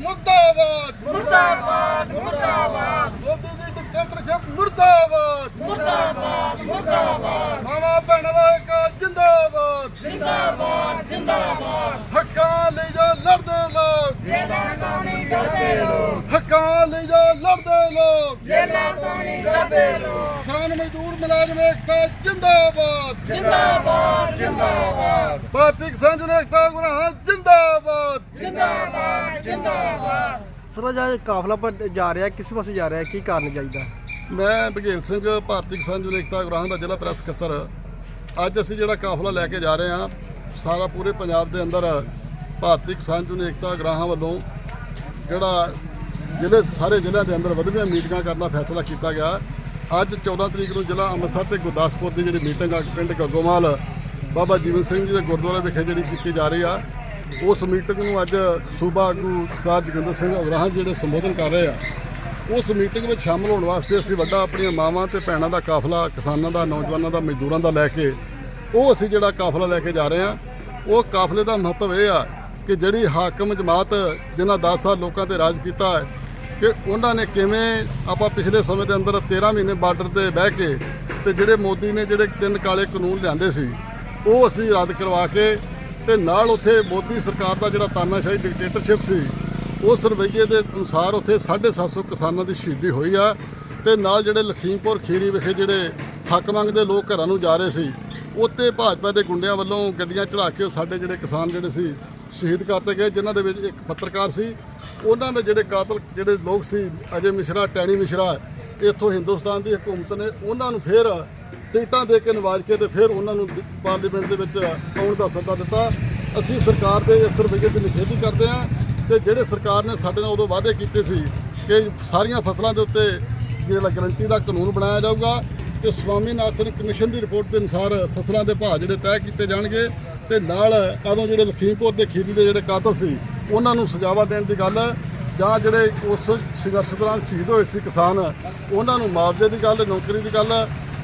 ਮੁਰਦਾਬਾਦ। ਮੁਰਦਾਬਾਦ ਮੁਰਦਾਬਾਦ। ਮੋਦੀ ਦੀ ਡਿਕਟੇਟਰਸ਼ਿਪ ਮੁਰਦਾਬਾਦ। ਮੁਰਦਾਬਾਦ ਮੁਰਦਾਬਾਦ। ਮਾਵਾ ਭੈਣਾਂ ਦਾ ਇੱਕ ਜਿੰਦਾਬਾਦ। ਜਿੰਦਾਬਾਦ ਜਿੰਦਾਬਾਦ। ਹੱਕਾਂ ਲਈ ਜੋ ਲੜਦੇ ਲੋਕ। ਜੇਲਾਂ ਤੋਂ ਨਹੀਂ ਡਰਦੇ ਲੋਕ। ਹੱਕਾਂ ਲਈ ਜੋ ਲੜਦੇ ਲੋਕ। ਜੇਲਾਂ ਤੋਂ ਨਹੀਂ ਡਰਦੇ ਲੋਕ। ਕਿਸਾਨ ਮਜ਼ਦੂਰ ਮੁਲਾਜ਼ਮ ਏਕਤਾ ਜਿੰਦਾਬਾਦ। ਜਿੰਦਾਬਾਦ ਜਿੰਦਾਬਾਦ। ਭਾਰਤੀ ਕਿਸਾਨ ਜਨ ਏਕਤਾ ਗੁਰਾਂ ਜਿੰਦਾਬਾਦ। ਜਿੰਦਾਬਾਦ ਜਿੰਦਾਬਾਦ। ਸਰ ਅੱਜ ਕਾਫਲਾ ਪਰ ਜਾ ਰਿਹਾ ਕਿਸ ਪਾਸੇ ਜਾ ਰਿਹਾ ਕੀ ਕਾਰਨ ਚਾਹੀਦਾ ਮੈਂ ਬਘੇਲ ਸਿੰਘ ਭਾਰਤੀ ਕਿਸਾਨ ਜਨ ਏਕਤਾ ਗੁਰਾਂ ਦਾ ਜ਼ਿਲ੍ਹਾ ਪ੍ਰੈਸ ਸਕੱਤਰ। ਅੱਜ ਅਸੀਂ ਜਿਹੜਾ ਕਾਫਲਾ ਲੈ ਕੇ ਜਾ ਰਹੇ ਹਾਂ ਸਾਰਾ ਪੂਰੇ ਪੰਜਾਬ ਦੇ ਅੰਦਰ ਭਾਰਤੀ ਕਿਸਾਨ ਜਨ ਏਕਤਾ ਗੁਰਾਂ ਵੱਲੋਂ ਜਿਹੜਾ ਜ਼ਿਲ੍ਹੇ ਸਾਰੇ ਜ਼ਿਲ੍ਹਿਆਂ ਦੇ ਅੰਦਰ ਵਧਵੀਆਂ ਮੀਟਿੰਗਾਂ ਕਰਨ ਦਾ ਫੈਸਲਾ ਕੀਤਾ ਗਿਆ। ਅੱਜ 14 ਤਰੀਕ ਨੂੰ ਜ਼ਿਲ੍ਹਾ ਅੰਮ੍ਰਿਤਸਰ ਤੇ ਗੁਰਦਾਸਪੁਰ ਦੀ ਜਿਹੜੀ ਮੀਟਿੰਗ ਆ ਪਿੰਡ ਗੱਗੋਮਾਲ ਬਾਬਾ ਜੀਵਨ ਸਿੰਘ ਜੀ ਦੇ ਗੁਰਦੁਆਰੇ ਵਿਖੇ ਜਿਹੜੀ ਕੀਤੀ ਜਾ ਰਹੀ ਆ, ਉਸ ਮੀਟਿੰਗ ਨੂੰ ਅੱਜ ਸੂਬਾ ਆਗੂ ਸਾਹਿਬ ਜੋਗਿੰਦਰ ਸਿੰਘ ਉਗਰਾਹਾਂ ਜਿਹੜੇ ਸੰਬੋਧਨ ਕਰ ਰਹੇ ਆ, ਉਸ ਮੀਟਿੰਗ ਵਿੱਚ ਸ਼ਾਮਲ ਹੋਣ ਵਾਸਤੇ ਅਸੀਂ ਵੱਡਾ ਆਪਣੀਆਂ ਮਾਵਾਂ ਤੇ ਭੈਣਾਂ ਦਾ ਕਾਫਲਾ, ਕਿਸਾਨਾਂ ਦਾ, ਨੌਜਵਾਨਾਂ ਦਾ, ਮਜ਼ਦੂਰਾਂ ਦਾ ਲੈ ਕੇ, ਉਹ ਅਸੀਂ ਜਿਹੜਾ ਕਾਫਲਾ ਲੈ ਕੇ ਜਾ ਰਹੇ ਹਾਂ ਉਹ ਕਾਫਲੇ ਦਾ ਮਹੱਤਵ ਇਹ ਆ ਕਿ ਜਿਹੜੀ ਹਾਕਮ ਜਮਾਤ ਜਿਨ੍ਹਾਂ 10 ਸਾਲ ਲੋਕਾਂ ਤੇ ਰਾਜ ਕੀਤਾ ਹੈ, ਕਿ ਉਹਨਾਂ ਨੇ ਕਿਵੇਂ ਆਪਾਂ ਪਿਛਲੇ ਸਮੇਂ ਦੇ ਅੰਦਰ 13 ਮਹੀਨੇ ਬਾਰਡਰ ਤੇ ਬਹਿ ਕੇ ਤੇ ਜਿਹੜੇ ਮੋਦੀ ਨੇ ਜਿਹੜੇ ਤਿੰਨ ਕਾਲੇ ਕਾਨੂੰਨ ਲਿਆਂਦੇ ਸੀ ਉਹ ਅਸੀਂ ਰੱਦ ਕਰਵਾ ਕੇ ਤੇ ਨਾਲ ਉੱਥੇ ਮੋਦੀ ਸਰਕਾਰ ਦਾ ਜਿਹੜਾ ਤਾਨਾਸ਼ਾਹੀ ਡਿਕਟੇਟਰਸ਼ਿਪ ਸੀ ਉਸ ਰਵੱਈਏ ਦੇ ਅਨੁਸਾਰ ਉੱਥੇ 750 ਕਿਸਾਨਾਂ ਦੀ ਸ਼ਹੀਦੀ ਹੋਈ ਆ ਤੇ ਨਾਲ ਜਿਹੜੇ ਲਖੀਮਪੁਰ ਖੀਰੀ ਵਿਖੇ ਜਿਹੜੇ ਹੱਕ ਮੰਗਦੇ ਲੋਕ ਘਰਾਂ ਨੂੰ ਜਾ ਰਹੇ ਸੀ ਉੱਤੇ ਭਾਜਪਾ ਦੇ ਗੁੰਡਿਆਂ ਵੱਲੋਂ ਗੱਡੀਆਂ ਚੜਾ ਕੇ ਸਾਡੇ ਜਿਹੜੇ ਕਿਸਾਨ ਜਿਹੜੇ ਸੀ, ਸ਼ਹੀਦ ਕਰਤੇ ਗਏ, ਜਿਨ੍ਹਾਂ ਦੇ ਵਿੱਚ ਇੱਕ ਪੱਤਰਕਾਰ ਸੀ। ਉਹਨਾਂ ਦੇ ਜਿਹੜੇ ਕਾਤਲ ਜਿਹੜੇ ਲੋਕ ਸੀ, ਅਜੇ ਮਿਸ਼ਰਾ, ਟੈਣੀ ਮਿਸ਼ਰਾ, ਇੱਥੋਂ ਹਿੰਦੁਸਤਾਨ ਦੀ ਹਕੂਮਤ ਨੇ, ਉਹਨਾਂ ਨੂੰ ਫੇਰ ਟਿਕਟਾਂ ਦੇ ਕੇ ਨਿਵਾਜ ਕੇ ਤੇ ਫਿਰ ਉਹਨਾਂ ਨੂੰ ਪਾਰਲੀਮੈਂਟ ਦੇ ਵਿੱਚ ਆਉਣ ਦਾ ਸੱਦਾ ਦਿੱਤਾ। ਅਸੀਂ ਸਰਕਾਰ ਦੇ ਇਸ ਰਵੱਈਏ ਦੀ ਨਿਖੇਧੀ ਕਰਦੇ ਹਾਂ ਤੇ ਜਿਹੜੇ ਸਰਕਾਰ ਨੇ ਸਾਡੇ ਨਾਲ ਉਦੋਂ ਵਾਅਦੇ ਕੀਤੇ ਸੀ ਕਿ ਸਾਰੀਆਂ ਫਸਲਾਂ ਦੇ ਉੱਤੇ ਜਿਹੜਾ ਗਰੰਟੀ ਦਾ ਕਾਨੂੰਨ ਬਣਾਇਆ ਜਾਊਗਾ ਤੇ ਸਵਾਮੀਨਾਥਨ ਕਮਿਸ਼ਨ ਦੀ ਰਿਪੋਰਟ ਦੇ ਅਨੁਸਾਰ ਫਸਲਾਂ ਦੇ ਭਾਅ ਜਿਹੜੇ ਤੈਅ ਕੀਤੇ ਜਾਣਗੇ ਤੇ ਨਾਲ ਕਦੋਂ ਜਿਹੜੇ ਲਖੀਮਪੁਰ ਦੇ ਖੀਰੀ ਦੇ ਜਿਹੜੇ ਕਾਤਲ ਸੀ, ਉਹਨਾਂ ਨੂੰ ਸਜ਼ਾਵਾ ਦੇਣ ਦੀ ਗੱਲ, ਜਾਂ ਜਿਹੜੇ ਉਸ ਸੰਘਰਸ਼ ਦੌਰਾਨ ਸ਼ਹੀਦ ਹੋਏ ਸੀ ਕਿਸਾਨ, ਉਹਨਾਂ ਨੂੰ ਮੁਆਵਜ਼ੇ ਦੀ ਗੱਲ, ਨੌਕਰੀ ਦੀ ਗੱਲ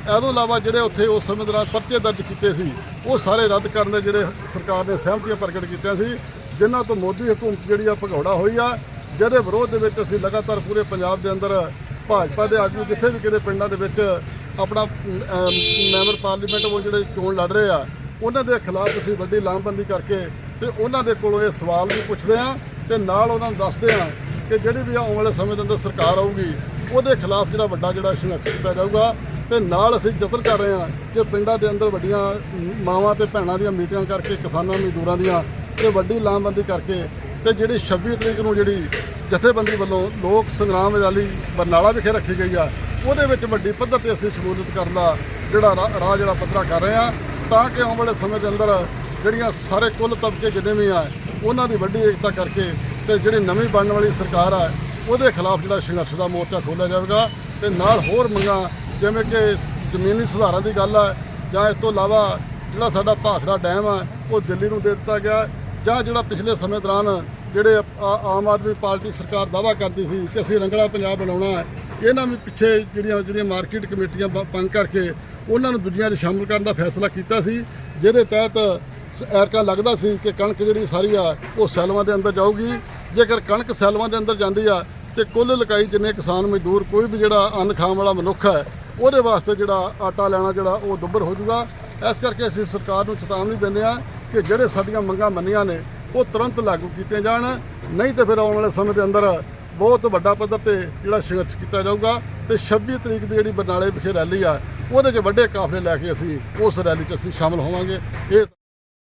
ਇਹ ਤੋਂ ਇਲਾਵਾ ਜਿਹੜੇ ਉੱਥੇ ਉਸ ਸਮੇਂ ਦੌਰਾਨ ਪਰਚੇ ਦਰਜ ਕੀਤੇ ਸੀ, ਉਹ ਸਾਰੇ ਰੱਦ ਕਰਨ ਦੇ ਜਿਹੜੇ ਸਰਕਾਰ ਨੇ ਸਹਿਮਤੀਆਂ ਪ੍ਰਗਟ ਕੀਤੀਆਂ ਸੀ, ਜਿਨ੍ਹਾਂ ਤੋਂ ਮੋਦੀ ਹਕੂਮਤ ਜਿਹੜੀ ਆ ਭਗੌੜਾ ਹੋਈ ਆ, ਜਿਹਦੇ ਵਿਰੋਧ ਦੇ ਵਿੱਚ ਅਸੀਂ ਲਗਾਤਾਰ ਪੂਰੇ ਪੰਜਾਬ ਦੇ ਅੰਦਰ ਭਾਜਪਾ ਦੇ ਆਗੂ ਜਿੱਥੇ ਵੀ ਕਿਤੇ ਪਿੰਡਾਂ ਦੇ ਵਿੱਚ ਆਪਣਾ ਮੈਂਬਰ ਪਾਰਲੀਮੈਂਟ ਉਹ ਜਿਹੜੇ ਚੋਣ ਲੜ ਰਹੇ ਆ, ਉਹਨਾਂ ਦੇ ਖਿਲਾਫ ਅਸੀਂ ਵੱਡੀ ਲਾਮਬੰਦੀ ਕਰਕੇ ਤੇ ਉਹਨਾਂ ਦੇ ਕੋਲੋਂ ਇਹ ਸਵਾਲ ਵੀ ਪੁੱਛਦੇ ਆ ਤੇ ਨਾਲ ਉਹਨਾਂ ਨੂੰ ਦੱਸਦੇ ਆ ਕਿ ਜਿਹੜੀ ਵੀ ਆਉਣ ਵਾਲੇ ਸਮੇਂ ਦੇ ਅੰਦਰ ਸਰਕਾਰ ਆਊਗੀ ਉਹਦੇ ਖਿਲਾਫ ਜਿਹੜਾ ਵੱਡਾ ਜਿਹੜਾ ਸੰਘਰਸ਼ ਕੀਤਾ ਜਾਊਗਾ ਤੇ ਨਾਲ ਅਸੀਂ ਯਤਨ ਕਰ ਰਹੇ ਹਾਂ ਕਿ ਪਿੰਡਾਂ ਦੇ ਅੰਦਰ ਵੱਡੀਆਂ ਮਾਵਾਂ ਤੇ ਭੈਣਾਂ ਦੀਆਂ ਮੀਟਿੰਗਾਂ ਕਰਕੇ, ਕਿਸਾਨਾਂ ਮਜ਼ਦੂਰਾਂ ਦੀਆਂ ਤੇ ਵੱਡੀ ਲਾਮਬੰਦੀ ਕਰਕੇ ਤੇ ਜਿਹੜੀ 26 ਤਰੀਕ ਨੂੰ ਜਿਹੜੀ ਜਥੇਬੰਦੀ ਵੱਲੋਂ ਲੋਕ ਸੰਗਰਾਮ ਰੈਲੀ ਬਰਨਾਲਾ ਵਿਖੇ ਰੱਖੀ ਗਈ ਆ, ਉਹਦੇ ਵਿੱਚ ਵੱਡੀ ਪੱਧਰ ਤੇ ਅਸੀਂ ਸ਼ਮੂਲੀਅਤ ਕਰਨ ਦਾ ਜਿਹੜਾ ਰਾਹ ਰਾਹ ਜਿਹੜਾ ਪੱਧਰਾ ਕਰ ਰਹੇ ਆ ਤਾਂ ਕਿ ਆਉਣ ਵਾਲੇ ਸਮੇਂ ਦੇ ਅੰਦਰ ਜਿਹੜੀਆਂ ਸਾਰੇ ਕੁੱਲ ਤਬਕੇ ਜਿੰਨੇ ਵੀ ਆ, ਉਹਨਾਂ ਦੀ ਵੱਡੀ ਏਕਤਾ ਕਰਕੇ ਤੇ ਜਿਹੜੀ ਨਵੀਂ ਬਣਨ ਵਾਲੀ ਸਰਕਾਰ ਆ ਉਹਦੇ ਖਿਲਾਫ ਜਿਹੜਾ ਸੰਘਰਸ਼ ਦਾ ਮੋਰਚਾ ਖੋਲ੍ਹਿਆ ਜਾਵੇਗਾ ਤੇ ਨਾਲ ਹੋਰ ਮੰਗਾਂ, ਜਿਵੇਂ ਕਿ ਜ਼ਮੀਨੀ ਸੁਧਾਰਾਂ ਦੀ ਗੱਲ ਆ, ਜਾਂ ਇਸ ਤੋਂ ਇਲਾਵਾ ਜਿਹੜਾ ਸਾਡਾ ਭਾਖੜਾ ਡੈਮ ਆ, ਉਹ ਦਿੱਲੀ ਨੂੰ ਦੇ ਦਿੱਤਾ ਗਿਆ, ਜਾਂ ਜਿਹੜਾ ਪਿਛਲੇ ਸਮੇਂ ਦੌਰਾਨ ਜਿਹੜੇ ਆਮ ਆਦਮੀ ਪਾਰਟੀ ਸਰਕਾਰ ਦਾਵਾ ਕਰਦੀ ਸੀ ਕਿ ਅਸੀਂ ਰੰਗਲਾ ਪੰਜਾਬ ਬਣਾਉਣਾ ਹੈ, ਇਹਨਾਂ ਵੀ ਪਿੱਛੇ ਜਿਹੜੀਆਂ ਜਿਹੜੀਆਂ ਮਾਰਕੀਟ ਕਮੇਟੀਆਂ ਬ- ਭੰਗ ਕਰਕੇ ਉਹਨਾਂ ਨੂੰ ਦੁਨੀਆ 'ਚ ਸ਼ਾਮਲ ਕਰਨ ਦਾ ਫੈਸਲਾ ਕੀਤਾ ਸੀ, ਜਿਹਦੇ ਤਹਿਤ ਸ- ਐਰਕਾ ਲੱਗਦਾ ਸੀ ਕਿ ਕਣਕ ਜਿਹੜੀ ਸਾਰੀ ਆ, ਉਹ ਸੈਲਵਾਂ ਦੇ ਅੰਦਰ ਜਾਊਗੀ, ਜੇਕਰ ਕਣਕ ਸੈਲਵਾਂ ਦੇ ਅੰਦਰ ਜਾਂਦੀ ਆ ਤੇ ਕੁੱਲ ਲਕਾਈ ਜਿੰਨੇ ਕਿਸਾਨ ਮਜ਼ਦੂਰ, ਕੋਈ ਵੀ ਜਿਹੜਾ ਅੰਨ ਖਾਣ ਵਾਲਾ ਮਨੁੱਖ ਹੈ, ਉਹਦੇ ਵਾਸਤੇ ਜਿਹੜਾ ਆਟਾ ਲੈਣਾ ਜਿਹੜਾ ਉਹ ਦੁੱਬਰ ਹੋ ਜਾਊਗਾ। ਇਸ ਕਰਕੇ ਅਸੀਂ ਸਰਕਾਰ ਨੂੰ ਚੇਤਾਵਨੀ ਦਿੰਦੇ ਹਾਂ ਕਿ ਜਿਹੜੇ ਸਾਡੀਆਂ ਮੰਗਾਂ ਮੰਨੀਆਂ ਨੇ, ਉਹ ਤੁਰੰਤ ਲਾਗੂ ਕੀਤੀਆਂ ਜਾਣ। ਨਹੀਂ ਤੇ ਫਿਰ ਆਉਣ ਵਾਲੇ ਸਮੇਂ ਦੇ ਅੰਦਰ ਬਹੁਤ ਵੱਡਾ ਪੱਧਰ ਤੇ ਜਿਹੜਾ ਸੰਘਰਸ਼ ਕੀਤਾ ਜਾਊਗਾ ਤੇ 26 ਤਰੀਕ ਦੀ ਜਿਹੜੀ ਬਰਨਾਲੇ ਵਿਖੇ ਰੈਲੀ ਆ, ਉਹਦੇ 'ਚ ਵੱਡੇ ਕਾਫਲੇ ਲੈ ਕੇ ਅਸੀਂ ਉਸ ਰੈਲੀ 'ਚ ਅਸੀਂ ਸ਼ਾਮਲ ਹੋਵਾਂਗੇ। ਇਹ